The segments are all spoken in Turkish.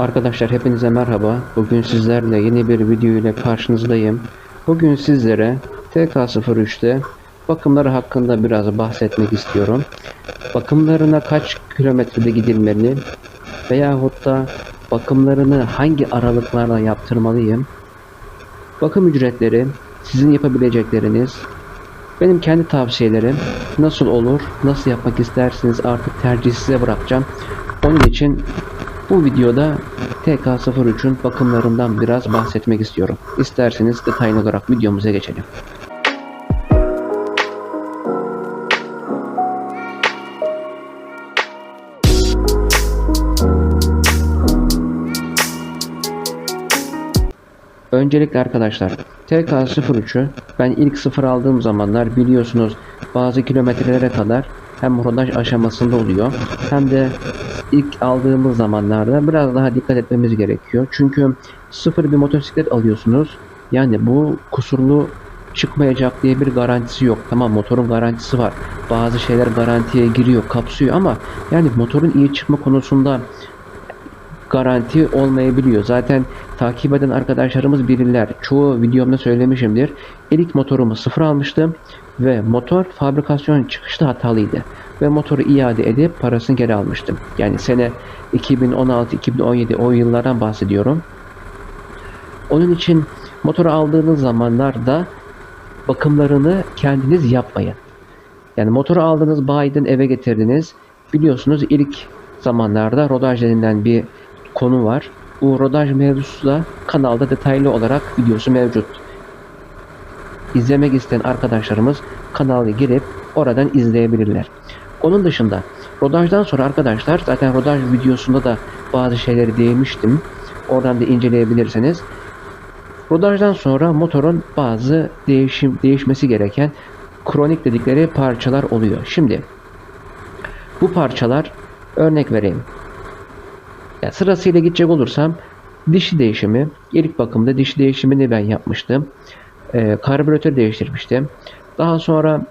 Arkadaşlar hepinize merhaba. Bugün sizlerle yeni bir video ile karşınızdayım. Bugün sizlere TK03'te bakımları hakkında biraz bahsetmek istiyorum. Bakımlarına kaç kilometrede gidilmeli veyahut da bakımlarını hangi aralıklarla yaptırmalıyım? Bakım ücretleri, sizin yapabilecekleriniz, benim kendi tavsiyelerim nasıl olur, nasıl yapmak istersiniz artık tercih size bırakacağım. Onun için bu videoda TK03'ün bakımlarından biraz bahsetmek istiyorum. İsterseniz detaylı olarak videomuza geçelim. Öncelikle arkadaşlar TK03'ü ben ilk sıfır aldığım zamanlar biliyorsunuz bazı kilometrelere kadar hem rodaj aşamasında oluyor hem de ilk aldığımız zamanlarda biraz daha dikkat etmemiz gerekiyor. Çünkü sıfır bir motosiklet alıyorsunuz. Yani bu kusurlu çıkmayacak diye bir garantisi yok. Tamam motorun garantisi var. Bazı şeyler garantiye giriyor, kapsıyor ama yani motorun iyi çıkma konusunda garanti olmayabiliyor. Zaten takip eden arkadaşlarımız bilirler. Çoğu videomda söylemişimdir. İlk motorumu sıfır almıştım ve motor fabrikasyon çıkışta hatalıydı. Ve motoru iade edip parasını geri almıştım. Yani sene 2016-2017 o yıllardan bahsediyorum. Onun için motoru aldığınız zamanlarda bakımlarını kendiniz yapmayın. Yani motoru aldınız bayiden eve getirdiniz. Biliyorsunuz ilk zamanlarda rodaj denilen bir konu var. Bu rodaj mevzusu da kanalda detaylı olarak videosu mevcut. İzlemek isteyen arkadaşlarımız kanala girip oradan izleyebilirler. Onun dışında rodajdan sonra arkadaşlar zaten rodaj videosunda da bazı şeyleri değinmiştim. Oradan da inceleyebilirsiniz. Rodajdan sonra motorun bazı değişim değişmesi gereken kronik dedikleri parçalar oluyor. Şimdi bu parçalar örnek vereyim. Ya sırasıyla gidecek olursam dişi değişimi, ilk bakımda dişi değişimini ben yapmıştım. Ee, karbüratör değiştirmiştim. Daha sonra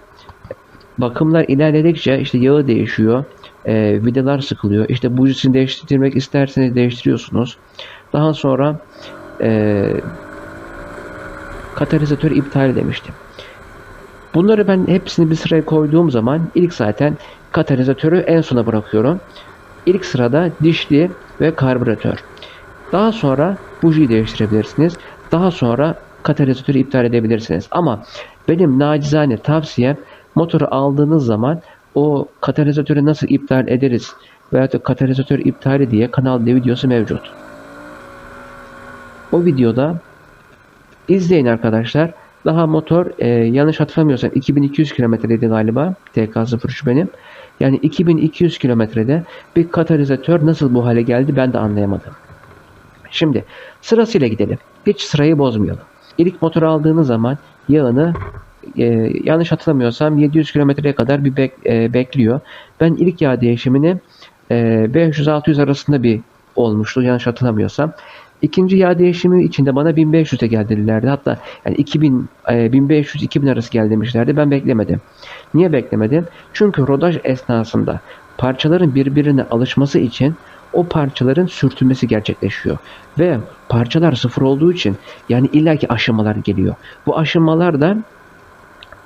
bakımlar ilerledikçe işte yağı değişiyor. E, vidalar sıkılıyor. İşte bujisini değiştirmek isterseniz değiştiriyorsunuz. Daha sonra e, katalizatör iptal demiştim. Bunları ben hepsini bir sıraya koyduğum zaman ilk zaten katalizatörü en sona bırakıyorum. İlk sırada dişli ve karbüratör. Daha sonra bujiyi değiştirebilirsiniz. Daha sonra katalizatörü iptal edebilirsiniz. Ama benim nacizane tavsiyem motoru aldığınız zaman o katalizatörü nasıl iptal ederiz veya katalizatör iptali diye kanalda videosu mevcut. O videoda izleyin arkadaşlar. Daha motor e, yanlış hatırlamıyorsam 2200 kilometreydi galiba TK03 benim. Yani 2200 kilometrede bir katalizatör nasıl bu hale geldi ben de anlayamadım. Şimdi sırasıyla gidelim. Hiç sırayı bozmayalım. İlk motor aldığınız zaman yağını e, yanlış hatırlamıyorsam 700 kilometreye kadar bir bek, e, bekliyor. Ben ilk yağ değişimini e, 500-600 arasında bir olmuştu yanlış hatırlamıyorsam. İkinci yağ değişimi içinde bana 1500'e geldilerdi. Hatta yani 2000 1500 2000 arası gel demişlerdi. Ben beklemedim. Niye beklemedim? Çünkü rodaj esnasında parçaların birbirine alışması için o parçaların sürtünmesi gerçekleşiyor. Ve parçalar sıfır olduğu için yani illaki aşamalar geliyor. Bu aşamalar da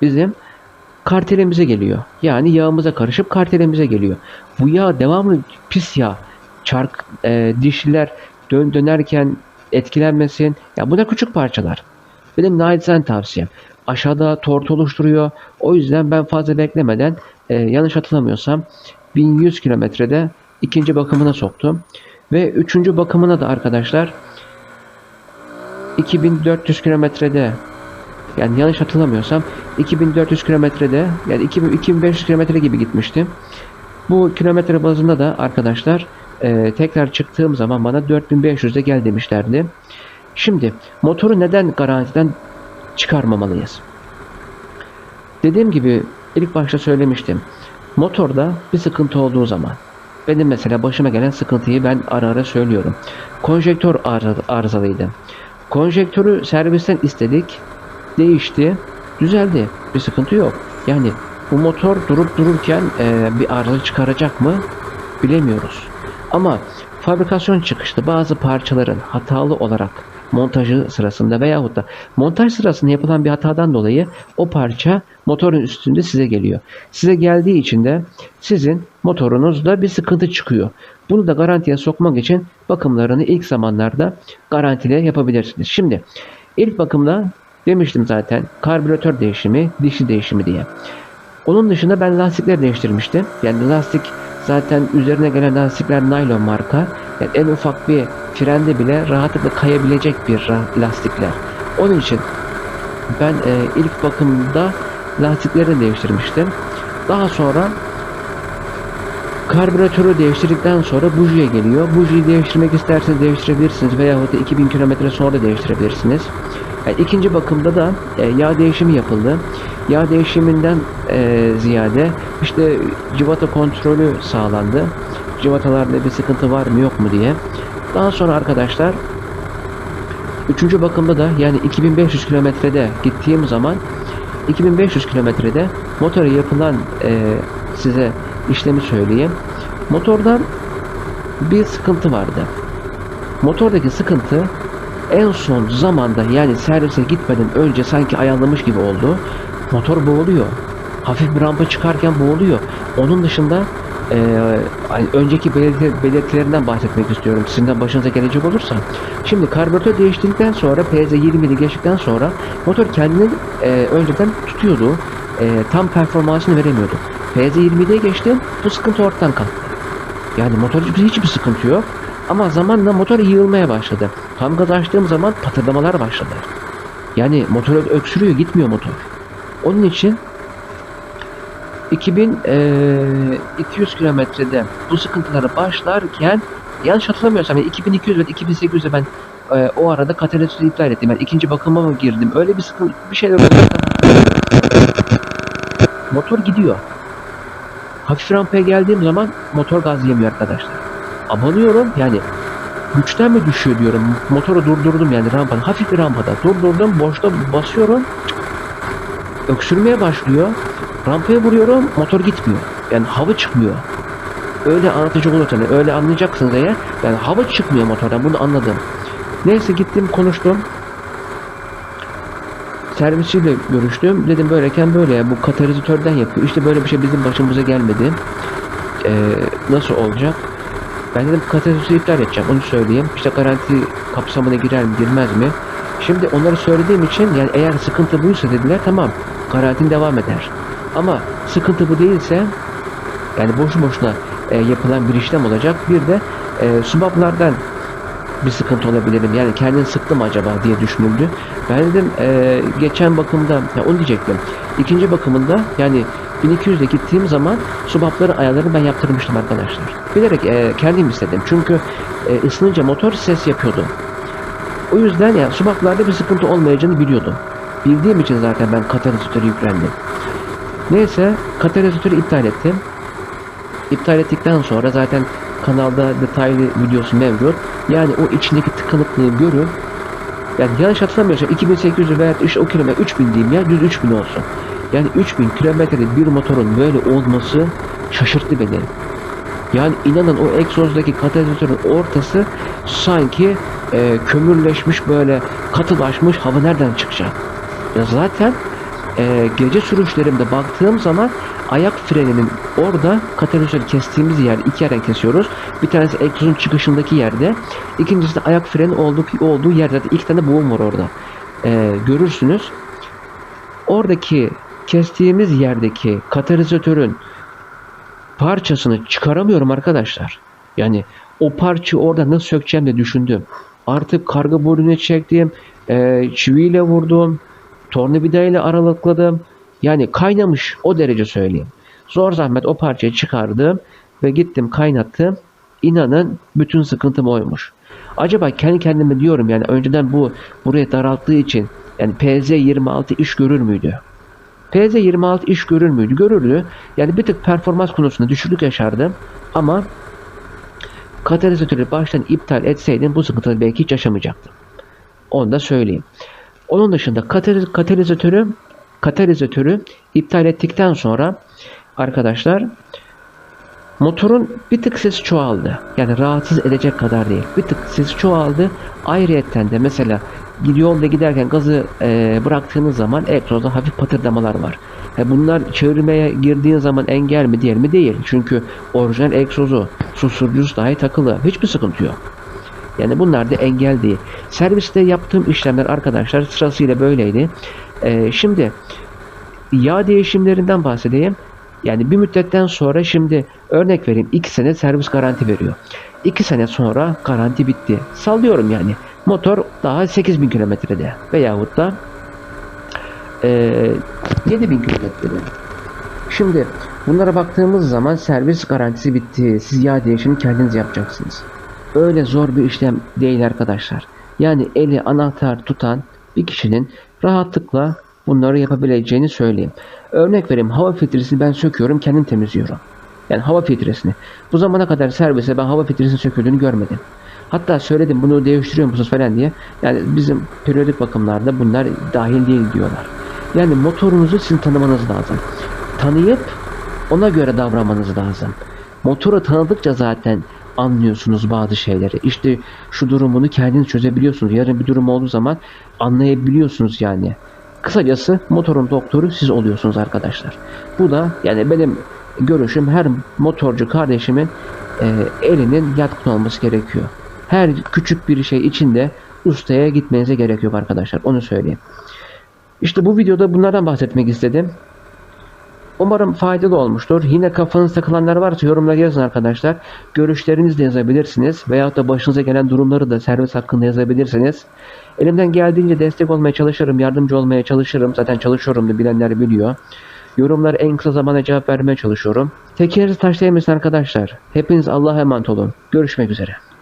bizim kartelimize geliyor. Yani yağımıza karışıp kartelimize geliyor. Bu yağ devamlı pis yağ. Çark e, dişliler dön dönerken etkilenmesin. Ya bu da küçük parçalar. Benim naçizane tavsiyem. Aşağıda tort oluşturuyor. O yüzden ben fazla beklemeden e, yanlış hatırlamıyorsam 1100 kilometrede ikinci bakımına soktum. Ve üçüncü bakımına da arkadaşlar 2400 kilometrede yani yanlış hatırlamıyorsam 2400 kilometrede yani 2000, 2500 kilometre gibi gitmiştim. Bu kilometre bazında da arkadaşlar e, tekrar çıktığım zaman bana 4500'de gel demişlerdi. Şimdi motoru neden garantiden çıkarmamalıyız? Dediğim gibi ilk başta söylemiştim. Motorda bir sıkıntı olduğu zaman benim mesela başıma gelen sıkıntıyı ben ara ara söylüyorum. Konjektör arızalıydı. Konjektörü servisten istedik. Değişti. Düzeldi. Bir sıkıntı yok. Yani bu motor durup dururken e, bir arıza çıkaracak mı bilemiyoruz. Ama fabrikasyon çıkışlı bazı parçaların hatalı olarak montajı sırasında veyahut da montaj sırasında yapılan bir hatadan dolayı o parça motorun üstünde size geliyor. Size geldiği için de sizin motorunuzda bir sıkıntı çıkıyor. Bunu da garantiye sokmak için bakımlarını ilk zamanlarda garantile yapabilirsiniz. Şimdi ilk bakımda demiştim zaten karbüratör değişimi, dişli değişimi diye. Onun dışında ben lastikler değiştirmiştim. Yani lastik zaten üzerine gelen lastikler naylon marka. Yani en ufak bir frende bile rahatlıkla kayabilecek bir lastikler. Onun için ben e, ilk bakımda lastikleri değiştirmiştim. Daha sonra karbüratörü değiştirdikten sonra bujiye geliyor. Bujiyi değiştirmek isterseniz değiştirebilirsiniz veyahut da 2000 km sonra değiştirebilirsiniz. Yani ikinci bakımda da e, yağ değişimi yapıldı. Yağ değişiminden e, ziyade işte civata kontrolü sağlandı. Civatalarda bir sıkıntı var mı yok mu diye. Daha sonra arkadaşlar üçüncü bakımda da yani 2500 kilometrede gittiğim zaman 2500 kilometrede motora yapılan e, size işlemi söyleyeyim. Motordan bir sıkıntı vardı. Motordaki sıkıntı en son zamanda yani servise gitmeden önce sanki ayarlamış gibi oldu. Motor boğuluyor. Hafif bir rampa çıkarken boğuluyor. Onun dışında hani önceki belirti, belirtilerinden bahsetmek istiyorum. Sizin de başınıza gelecek olursa. Şimdi karbüratör değiştirdikten sonra PZ20'li geçtikten sonra motor kendini eee, önceden tutuyordu. Eee, tam performansını veremiyordu. PZ20'liye geçtim. Bu sıkıntı ortadan kalktı. Yani motor hiçbir, hiçbir sıkıntı yok. Ama zamanla motor yığılmaya başladı. Tam gaz açtığım zaman patırdamalar başladı. Yani motor öksürüyor gitmiyor motor. Onun için 2200 kilometrede bu sıkıntılara başlarken yanlış hatırlamıyorsam yani 2200 ve 2800'de ben e, o arada katalizörü iptal ettim. Yani ikinci bakıma mı girdim? Öyle bir sıkıntı bir şeyler oldu. Motor gidiyor. Hafif rampaya geldiğim zaman motor gaz yemiyor arkadaşlar. Abanıyorum yani güçten mi düşüyor diyorum. Motoru durdurdum yani rampada. Hafif bir rampada. Durdurdum. Boşta basıyorum. Öksürmeye başlıyor. Rampaya vuruyorum. Motor gitmiyor. Yani hava çıkmıyor. Öyle anlatıcı olursanız öyle anlayacaksınız eğer. Yani hava çıkmıyor motordan. Bunu anladım. Neyse gittim konuştum. Servisiyle görüştüm. Dedim böyleyken böyle ya bu katalizatörden yapıyor. İşte böyle bir şey bizim başımıza gelmedi. Ee, nasıl olacak? Ben dedim katalizatörü iptal edeceğim. Onu söyleyeyim. İşte garanti kapsamına girer mi girmez mi? Şimdi onları söylediğim için yani eğer sıkıntı buysa dediler tamam garantin devam eder. Ama sıkıntı bu değilse yani boşu boşuna e, yapılan bir işlem olacak. Bir de e, subaplardan bir sıkıntı olabilirim. Yani kendini sıktım acaba diye düşünüldü. Ben dedim e, geçen bakımda ya onu diyecektim. İkinci bakımında yani 1200'de gittiğim zaman subapları ayarlarını ben yaptırmıştım arkadaşlar. Bilerek e, kendim istedim. Çünkü e, ısınınca motor ses yapıyordu. O yüzden ya subaplarda bir sıkıntı olmayacağını biliyordum. Bildiğim için zaten ben katalizatörü yüklendim. Neyse katalizatörü iptal ettim. İptal ettikten sonra zaten kanalda detaylı videosu mevcut. Yani o içindeki tıkanıklığı görün. Yani yanlış hatırlamıyorsam 2800 veya işte o kilometre 3000 diyeyim ya düz 3000 olsun. Yani 3000 kilometrede bir motorun böyle olması şaşırttı beni. Yani inanın o egzozdaki katalizatörün ortası sanki e, kömürleşmiş böyle katılaşmış hava nereden çıkacak? Zaten e, gece sürüşlerimde baktığım zaman ayak freninin orada katalizörü kestiğimiz yer iki yerden kesiyoruz. Bir tanesi egzozun çıkışındaki yerde. ikincisi de ayak freni olduğu, olduğu yerde. İki tane boğum var orada. E, görürsünüz. Oradaki kestiğimiz yerdeki katalizatörün parçasını çıkaramıyorum arkadaşlar. Yani o parçayı orada nasıl sökeceğim de düşündüm. Artık karga bölümüne çektim. E, çiviyle vurdum. Tornavidayla aralıkladım. Yani kaynamış o derece söyleyeyim. Zor zahmet o parçayı çıkardım ve gittim kaynattım. İnanın bütün sıkıntım oymuş. Acaba kendi kendime diyorum yani önceden bu buraya daralttığı için yani PZ26 iş görür müydü? PZ26 iş görür müydü? Görürdü. Yani bir tık performans konusunda düşüklük yaşardım ama katalizatörü baştan iptal etseydim bu sıkıntıları belki hiç yaşamayacaktım. Onu da söyleyeyim. Onun dışında kataliz- katalizatörü katalizatörü iptal ettikten sonra arkadaşlar Motorun bir tık sesi çoğaldı. Yani rahatsız edecek kadar değil. Bir tık sesi çoğaldı. Ayrıyetten de mesela yolda giderken gazı e, bıraktığınız zaman egzozda hafif patırdamalar var. E, bunlar çevirmeye girdiğin zaman engel mi diğer mi değil. Çünkü orijinal egzozu, susturucusu dahi takılı. Hiçbir sıkıntı yok. Yani bunlar da engel değil. Serviste yaptığım işlemler arkadaşlar sırasıyla böyleydi. E, şimdi yağ değişimlerinden bahsedeyim. Yani bir müddetten sonra şimdi örnek vereyim 2 sene servis garanti veriyor. 2 sene sonra garanti bitti. Sallıyorum yani. Motor daha 8000 kilometrede veyahut da eee 7000 kilometrede. Şimdi bunlara baktığımız zaman servis garantisi bitti. Siz yağ değişimini kendiniz yapacaksınız. Öyle zor bir işlem değil arkadaşlar. Yani eli anahtar tutan bir kişinin rahatlıkla bunları yapabileceğini söyleyeyim. Örnek vereyim hava filtresini ben söküyorum kendim temizliyorum. Yani hava filtresini. Bu zamana kadar servise ben hava filtresini söküldüğünü görmedim. Hatta söyledim bunu değiştiriyor musunuz falan diye. Yani bizim periyodik bakımlarda bunlar dahil değil diyorlar. Yani motorunuzu sizin tanımanız lazım. Tanıyıp ona göre davranmanız lazım. Motoru tanıdıkça zaten anlıyorsunuz bazı şeyleri. İşte şu durumunu kendiniz çözebiliyorsunuz. Yarın bir durum olduğu zaman anlayabiliyorsunuz yani. Kısacası motorun doktoru siz oluyorsunuz arkadaşlar. Bu da yani benim görüşüm her motorcu kardeşimin e, elinin yatkın olması gerekiyor. Her küçük bir şey içinde ustaya gitmenize gerek yok arkadaşlar. Onu söyleyeyim. İşte bu videoda bunlardan bahsetmek istedim. Umarım faydalı olmuştur. Yine kafanız takılanlar varsa yorumlara yazın arkadaşlar. Görüşlerinizi de yazabilirsiniz. Veyahut da başınıza gelen durumları da servis hakkında yazabilirsiniz. Elimden geldiğince destek olmaya çalışırım, yardımcı olmaya çalışırım. Zaten çalışıyorum da bilenler biliyor. Yorumlara en kısa zamanda cevap vermeye çalışıyorum. Tekeriniz taş değmesin arkadaşlar. Hepiniz Allah'a emanet olun. Görüşmek üzere.